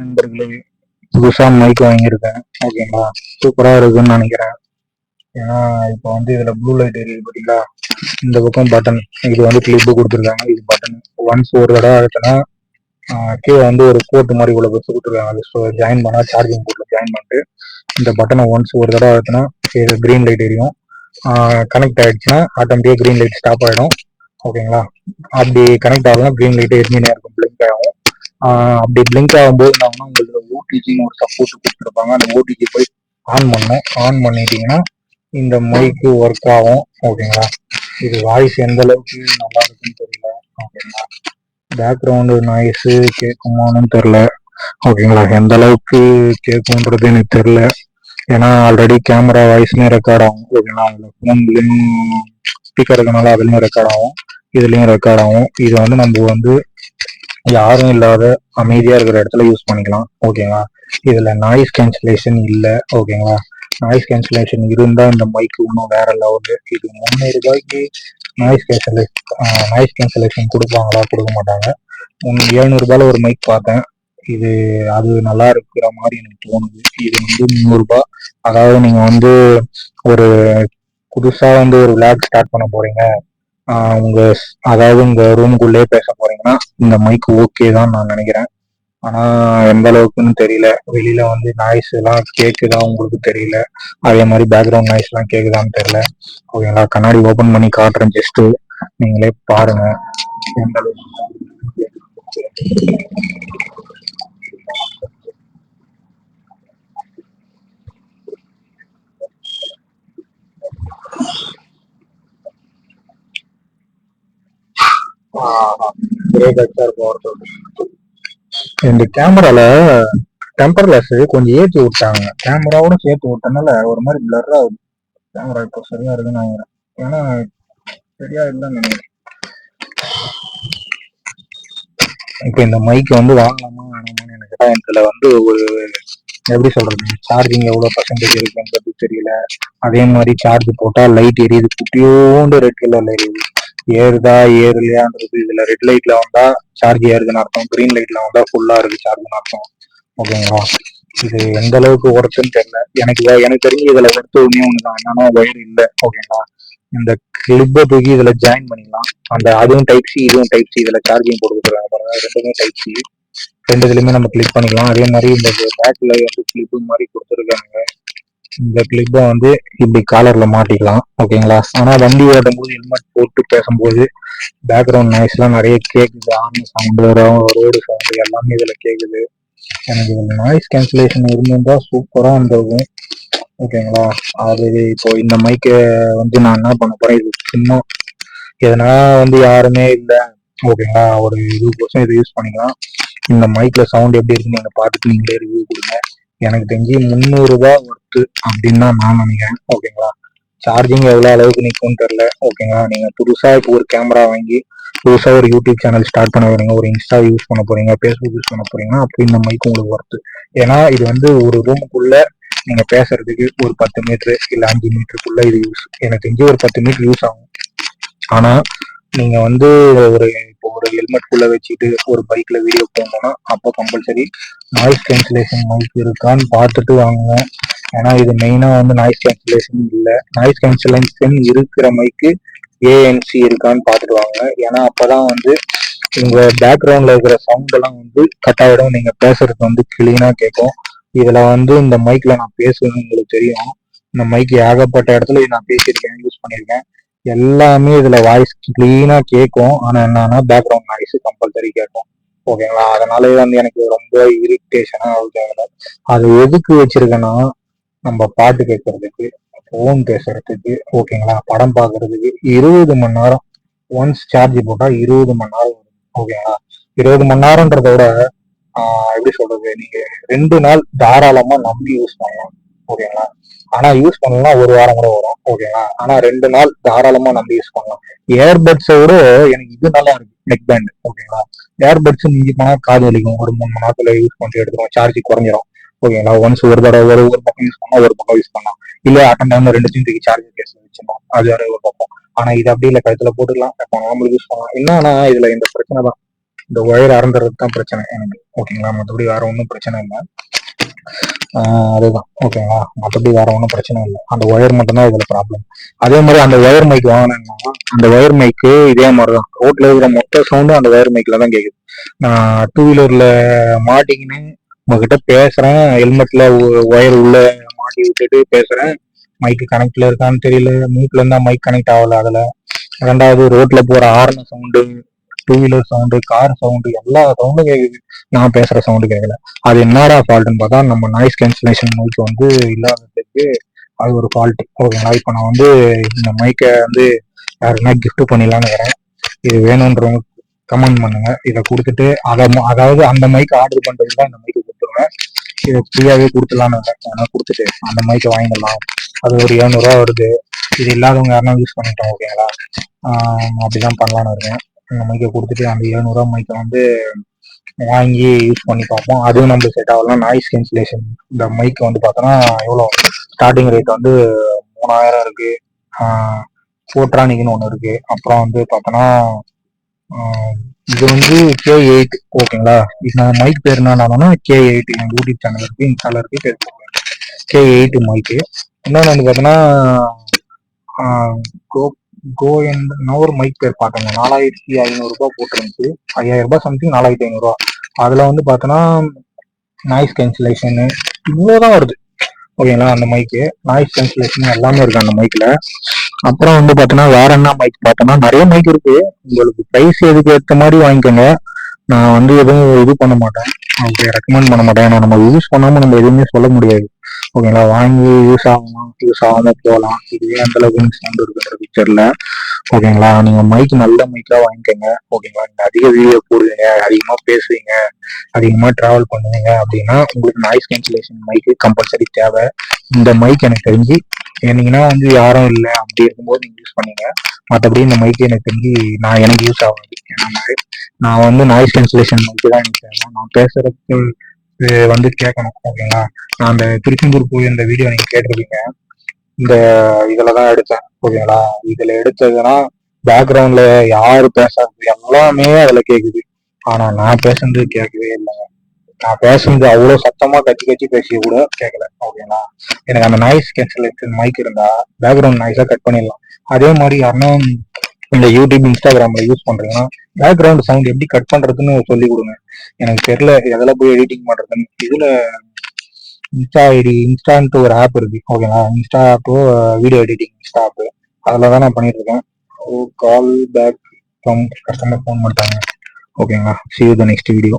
நண்பர்களே புதுசாக மைக் வாங்கியிருக்கேன். ஓகேங்களா சூப்பராக இருக்குன்னு நினைக்கிறேன். ஏன்னா இப்போ வந்து இதில் ப்ளூ லைட் எரியுது பாத்தீங்களா இந்த பக்கம் பட்டன் இது வந்து கிளிப்பு கொடுத்துருக்காங்க. இது பட்டன் ஒன்ஸ் ஒரு தடவை அழுத்தினா கீழே வந்து ஒரு கோட்டு மாதிரி உள்ள பஸ் கொடுத்துருக்காங்க. அது ஜாயின் பண்ணால் சார்ஜிங் போர்ட்ல ஜாயின் பண்ணிட்டு இந்த பட்டனை ஒன்ஸ் ஒரு தடவை அழுத்தினா இது க்ரீன் லைட் எரியும் கனெக்ட் ஆகிடுச்சுன்னா ஆட்டோமேட்டிக்காக க்ரீன் லைட் ஸ்டாப் ஆகிடும் ஓகேங்களா அப்படி கனெக்ட் ஆகலாம் க்ரீன் லைட் எரிஞ்சினே இருக்கும். பிளிங்க் ஆகும். அப்படி பிளிங்க் ஆகும்போது என்னன்னா உங்களுக்கு ஓடிஜின்னு ஒரு சப்போர்ட் கொடுத்துருப்பாங்க. அந்த ஓடிஜி போய் ஆன் பண்ணணும் ஆன் பண்ணிட்டீங்கன்னா இந்த மைக்கு ஒர்க் ஆகும். ஓகேங்களா? இது வாய்ஸ் எந்த அளவுக்கு நல்லா இருக்குன்னு தெரியல. ஓகேங்களா? பேக்ரவுண்டு நாய்ஸு கேட்குமான்னு தெரில ஓகேங்களா? எந்த அளவுக்கு கேட்குன்றது எனக்கு தெரில ஏன்னா ஆல்ரெடி கேமரா வாய்ஸ்லயும் ரெக்கார்ட் ஆகும். ஓகேங்களா? அதில் ஃபோன்லேயும் ஸ்பீக்கர் இருக்கனால அதுலேயும் ரெக்கார்ட் ஆகும். இதுலேயும் ரெக்கார்ட் ஆகும். இது வந்து நம்ம வந்து யாரும் இல்லாத அமைதியா இருக்கிற இடத்துல யூஸ் பண்ணிக்கலாம். ஓகேங்களா இதுல நாய்ஸ் கேன்சலேஷன் இல்ல. ஓகேங்களா நாய்ஸ் கேன்சலேஷன் இருந்தா இந்த மைக்கு இன்னும் வேற லெவலு இது முந்நூறு ரூபாய்க்கு நாய்ஸ் கேன்சலேஷன் நாய்ஸ் கேன்சலேஷன் கொடுப்பாங்களா? கொடுக்க மாட்டாங்க. முன் எழுநூறு ஒரு மைக் பார்த்தேன். இது அது நல்லா இருக்கிற மாதிரி எனக்கு தோணுது. இது வந்து முந்நூறுபா அதாவது நீங்க வந்து ஒரு புதுசா வந்து ஒரு விளையாட்டு ஸ்டார்ட் பண்ண போறீங்க. உங்க அதாவது உங்க ரூமுக்குள்ளே பேச போறீங்கன்னா இந்த மைக் ஓகே தான் நான் நினைக்கிறேன். ஆனா எந்த அளவுக்குன்னு தெரியல. வெளியில வந்து நாய்ஸ் எல்லாம் கேக்குதா உங்களுக்கு தெரியல. அதே மாதிரி பேக்ரவுண்ட் நாய்ஸ் எல்லாம் கேக்குதான்னு தெரியல. ஓகேங்களா? கண்ணாடி ஓபன் பண்ணி காட்டுறேன் ஜஸ்ட் நீங்களே பாருங்க. எந்த அளவுக்கு போறது இந்த கேமரால டெம்பர்லெஸ் கொஞ்சம் ஏற்றி விட்டாங்க. கேமராவோட சேர்த்து விட்டனால ஒரு மாதிரி பிளர் ஆகுது. கேமரா இப்போ சரியா இருக்குன்னு நினைக்கிறேன் ஏன்னா சரியா இல்லைன்னு நினைக்கிறேன். இப்போ இந்த மைக் வந்து வாங்கலாமா வேணாமான்னு எனக்கு இதுல வந்து ஒரு எப்படி சொல்றது? சார்ஜிங் எவ்வளவு பர்சன்டேஜ் இருக்குன்றது தெரியல. அதே மாதிரி சார்ஜ் போட்டா லைட் எரியுது. குட்டியோண்டு ரெட் கலர்ல எரியுது. ஏறுதா ஏறலையான்றது இதுல ரெட் லைட்ல வந்தா சார்ஜ் ஏறுதுன்னு அர்த்தம். கிரீன் லைட்ல வந்தா ஃபுல்லா இருக்கு சார்ஜ்னு அர்த்தம். ஓகேங்களா இது எந்த அளவுக்கு ஒர்க்குன்னு தெரியல. எனக்கு எனக்கு தெரிஞ்சு இதுல ஒர்த்து ஒண்ணே ஒண்ணுதான். என்னன்னா ஒயர் இல்லை. ஓகேங்களா இந்த கிளிப்பை தூக்கி இதுல ஜாயின் பண்ணிக்கலாம். அந்த அதுவும் டைப் சி இதுவும் டைப் சி இதுல சார்ஜிங் கொடுத்துருக்காங்க பாருங்க. ரெண்டுமே டைப் சி ரெண்டு இதுலயுமே நம்ம கிளிக் பண்ணிக்கலாம். அதே மாதிரி இந்த பேக்ல வந்து கிளிப்பு மாதிரி கொடுத்துருக்காங்க. இந்த கிளிப்பை வந்து இப்படி காலர்ல மாட்டிக்கலாம் ஓகேங்களா ஆனா வண்டி ஓட்டும் போது ஹெல்மெட் போட்டு பேசும்போது பேக்ரவுண்ட் நாய்ஸ் எல்லாம் நிறைய கேக்குது. ஆர்மி சவுண்டு ரோடு சவுண்டு எல்லாமே இதுல கேக்குது. எனக்கு இதுல நாய்ஸ் கேன்சலேஷன் இருந்திருந்தா சூப்பரா இருந்திருக்கும் ஓகேங்களா அது இப்போ இந்த மைக்கை வந்து நான் என்ன பண்ண போறேன்? இது சும்மா எதனா வந்து யாருமே இல்லை. ஓகேங்களா ஒரு இருபது பர்சன்ட் இதை யூஸ் பண்ணிக்கலாம். இந்த மைக்ல சவுண்ட் எப்படி இருக்குன்னு நீங்க பார்த்துட்டு நீங்களே ரிவ்யூ கொடுங்க. எனக்கு தெரிஞ்சு முந்நூறு ரூபாய் ஒர்த்து அப்படின்னு தான் நான் நினைக்கிறேன். ஓகேங்களா சார்ஜிங் எவ்வளோ அளவுக்கு நிற்கும்னு தெரில ஓகேங்களா நீங்கள் புதுசாக இப்போ ஒரு கேமரா வாங்கி புதுசாக ஒரு யூடியூப் சேனல் ஸ்டார்ட் பண்ண போறீங்க ஒரு இன்ஸ்டா யூஸ் பண்ண போறீங்க ஃபேஸ்புக் யூஸ் பண்ண போறீங்கன்னா அப்படி இந்த மைக்கு உங்களுக்கு ஒர்த்து ஏன்னா இது வந்து ஒரு ரூமுக்குள்ள நீங்க பேசுறதுக்கு ஒரு பத்து மீட்ரு இல்லை அஞ்சு மீட்டருக்குள்ள இது யூஸ் எனக்கு தெரிஞ்சு ஒரு பத்து மீட்டர் யூஸ் ஆகும். ஆனா நீங்க வந்து ஒரு இப்போ ஒரு ஹெல்மெட் குள்ள வச்சுட்டு ஒரு பைக்ல வீடியோ போகணும்னா அப்போ கம்பல்சரி நாய்ஸ் கேன்சலேஷன் மைக் இருக்கான்னு பார்த்துட்டு வாங்குங்க ஏன்னா இது மெயினா வந்து நாய்ஸ் கேன்சலேஷன் இல்லை. நாய்ஸ் கேன்சலேஷன் இருக்கிற மைக்கு ஏஎன்சி இருக்கான்னு பார்த்துட்டு வாங்க. ஏன்னா அப்பதான் வந்து உங்க பேக்ரவுண்ட்ல இருக்கிற சவுண்ட் எல்லாம் வந்து கட் ஆயிடும். நீங்க பேசுறது வந்து கிளீனா கேட்கும். இதுல வந்து இந்த மைக்ல நான் பேசுவேன்னு உங்களுக்கு தெரியும். இந்த மைக் ஏகப்பட்ட இடத்துல நான் பேசியிருக்கேன் யூஸ் பண்ணியிருக்கேன். எல்லாமே இதுல வாய்ஸ் கிளீனா கேட்கும் ஆனா என்னன்னா பேக்ரவுண்ட் நாய்ஸ் கம்பல்சரி கேட்கும் ஓகேங்களா அதனால வந்து எனக்கு ரொம்ப இரிட்டேஷனா ஆகுது அது எதுக்கு வச்சிருக்கேன்னா நம்ம பாட்டு கேட்கறதுக்கு ஃபோன் பேசுறதுக்கு ஓகேங்களா படம் பார்க்கறதுக்கு இருபது மணி நேரம். ஒன்ஸ் சார்ஜ் போட்டா இருபது மணி நேரம் வரும். ஓகேங்களா இருபது மணி நேரம்ன்றத விட ஆஹ் எப்படி சொல்றது? நீங்க ரெண்டு நாள் தாராளமா நம்பி யூஸ் பண்ணலாம். ஓகேங்களா ஆனா யூஸ் பண்ணலாம் ஒரு வாரம் கூட வரும் ஓகேங்களா ஆனா ரெண்டு நாள் தாராளமா நம்ம யூஸ் பண்ணலாம். ஏர்பட்ஸை விட எனக்கு இது நல்லா இருக்கு நெக் பேண்ட் ஓகேங்களா ஏர்பட்ஸ் மிஞ்சி போனா காது வலிக்கும் ஒரு மூணு மணி நேரத்துல யூஸ் பண்ணிட்டு எடுத்துரும் சார்ஜ் குறைஞ்சிரும் ஓகேங்களா ஒன்ஸ் ஒரு தடவை ஒரு ஒரு பக்கம் யூஸ் பண்ணா ஒரு பக்கம் யூஸ் பண்ணலாம். இல்ல அட்டன் டைம்ல ரெண்டுத்தையும் தூக்கி சார்ஜ் கேஸ் வச்சிடணும் அது வேற ஒரு பக்கம். ஆனா இது அப்படி இல்ல கழுத்துல போட்டுக்கலாம் இப்போ நார்மலுக்கு யூஸ் பண்ணலாம். என்னன்னா இதுல இந்த பிரச்சனை தான். இந்த ஒயர் அறந்துறது தான் பிரச்சனை எனக்கு ஓகேங்களா மற்றபடி வேற ஒன்றும் பிரச்சனை இல்லை. அதுதான். ஓகேங்களா மற்றபடி வேற ஒன்றும் பிரச்சனை இல்லை. அந்த ஒயர் மட்டும்தான் இதில் ப்ராப்ளம் அதே மாதிரி அந்த ஒயர் மைக் வாங்கினேன்னா அந்த ஒயர் மைக்கு இதே மாதிரி தான் ரோட்ல இருக்கிற மொத்த சவுண்டும் அந்த ஒயர் மைக்ல தான் கேட்குது நான் டூ வீலர்ல மாட்டிக்கின்னு உங்ககிட்ட பேசுறேன். ஹெல்மெட்ல ஒயர் உள்ள மாட்டி விட்டுட்டு பேசுறேன். மைக்கு கனெக்ட்ல இருக்கான்னு தெரியல. மூட்ல இருந்தா மைக் கனெக்ட் ஆகல அதுல. ரெண்டாவது ரோட்ல போற ஆரண sound two wheeler sound car sound எல்லா சவுண்டும் கேட்குது நான் பேசுற சவுண்டு கேட்கல அது என்னடா ஃபால்ட்னு பார்த்தா நம்ம நாய்ஸ் கேன்சலேஷன் மைக் வந்து இல்லாததுக்கு அது ஒரு ஃபால்ட் ஓகேங்களா இப்போ நான் வந்து இந்த மைக்கை வந்து யாருன்னா கிஃப்ட் பண்ணிடலான்னு வரேன் இது வேணுன்றவங்க கமெண்ட் பண்ணுங்க. இதை கொடுத்துட்டு அதை அதாவது அந்த மைக் ஆர்டர் பண்றதுக்கு தான் இந்த மைக்கு கொடுத்துருவேன். இதை ஃப்ரீயாகவே கொடுத்துலான்னு ஆனால் கொடுத்துட்டு அந்த மைக்கை வாங்கிடலாம். அது ஒரு எழுநூறுவா வருது. இது இல்லாதவங்க யாருன்னா யூஸ் பண்ணிட்டோம் ஓகேங்களா அப்படிதான் பண்ணலான்னு இருக்கேன். அந்த மைக்கை கொடுத்துட்டு அந்த எழுநூறுவா மைக்கை வந்து வாங்கி யூஸ் பண்ணி பார்ப்போம். அதுவும் நம்ம செட் ஆகலாம் நாய்ஸ் கேன்சலேஷன் இந்த மைக் வந்து பார்த்தோன்னா எவ்வளோ ஸ்டார்டிங் ரேட் வந்து மூணாயிரம் இருக்கு. ஃபோட்ரானிக்னு ஒன்று இருக்கு. அப்புறம் வந்து பார்த்தோன்னா இது வந்து கே எயிட் ஓகேங்களா இது நான் மைக் பேர் என்னன்னா கே எயிட் என் யூடியூப் சேனல் இருக்கு இன்ஸ்டால இருக்கு ஃபேஸ்புக் கே எயிட் மைக்கு இன்னொன்று வந்து பார்த்தோன்னா கோ என்ற ஒரு மைக் பேர் பார்த்தேங்க நாலாயிரத்தி ஐநூறுரூபா போட்டிருந்துச்சு. ஐயாயிரம் ரூபாய் சம்திங் நாலாயிரத்தி ஐநூறுரூவா அதில் வந்து பார்த்தோன்னா நாய்ஸ் கேன்சலேஷனு இவ்வளோதான் வருது. ஓகேங்களா அந்த மைக்கு நாய்ஸ் கேன்சலேஷன் எல்லாமே இருக்கு அந்த மைக்கில் அப்புறம் வந்து பார்த்தோன்னா வேற என்ன மைக் பார்த்தோன்னா நிறைய மைக் இருக்கு. உங்களுக்கு ப்ரைஸ் எதுக்கு ஏற்ற மாதிரி வாங்கிக்கோங்க. நான் வந்து எதுவும் இது பண்ண மாட்டேன். ஓகே ரெக்கமெண்ட் பண்ண மாட்டேன். ஏன்னா நம்ம யூஸ் பண்ணாமல் நம்ம எதுவுமே சொல்ல முடியாது. ஓகேங்களா வாங்கி யூஸ் ஆகலாம் யூஸ் ஆகாம போகலாம். இதுவே அந்த அளவுக்கு சவுண்ட் இருக்குன்ற பிக்சர்ல ஓகேங்களா நீங்க மைக் நல்ல மைக்கா வாங்கிக்கோங்க. ஓகேங்களா நீங்க அதிக வீடியோ போடுவீங்க அதிகமா பேசுவீங்க அதிகமா டிராவல் பண்ணுவீங்க அப்படின்னா உங்களுக்கு நாய்ஸ் கேன்சலேஷன் மைக்கு கம்பல்சரி தேவை. இந்த மைக் எனக்கு தெரிஞ்சு என்னீங்கன்னா வந்து யாரும் இல்லை. அப்படி இருக்கும்போது நீங்க யூஸ் பண்ணீங்க. மற்றபடி இந்த மைக்கு எனக்கு தெரிஞ்சு நான் எனக்கு யூஸ் ஆகாது. ஏன்னா நான் வந்து நாய்ஸ் கேன்சலேஷன் மைக்கு தான் எனக்கு தேவை நான் பேசுறதுக்கு வந்து கேட்கணும் ஓகேங்களா? நான் அந்த திருச்செந்தூர் போய் இந்த வீடியோ நீங்க கேட்டிருக்கீங்க. இந்த இதுல தான் எடுத்தேன் ஓகேங்களா? இதுல எடுத்ததுன்னா பேக்ரவுண்ட்ல யாரு பேசுறது எல்லாமே அதுல கேக்குது. ஆனா நான் பேசுறது கேட்கவே இல்லைங்க நான் பேசுறது அவ்வளவு சத்தமா கச்சி கச்சி பேசி கூட கேட்கல ஓகேங்களா? எனக்கு அந்த நாய்ஸ் கேன்சலேஷன் மைக் இருந்தா பேக்ரவுண்ட் நாய்ஸா கட் பண்ணிடலாம். அதே மாதிரி யாருன்னா இந்த யூடியூப் இன்ஸ்டாகிராம்ல யூஸ் பண்றீங்கன்னா பேக்ரவுண்ட் சவுண்ட் எப்படி கட் பண்றதுன்னு சொல்லி கொடுங்க. எனக்கு தெரியல எதில் போய் எடிட்டிங் பண்றதுன்னு. இதுல இன்ஸ்டா ஐடி இன்ஸ்டான்ட்டு ஒரு ஆப் இருக்கு ஓகேங்களா insta app video editing insta app அதில் தான் நான் பண்ணிட்டு இருக்கேன். ஓ call back from customer phone பண்ணிட்டாங்க ஓகேங்களா see you the next video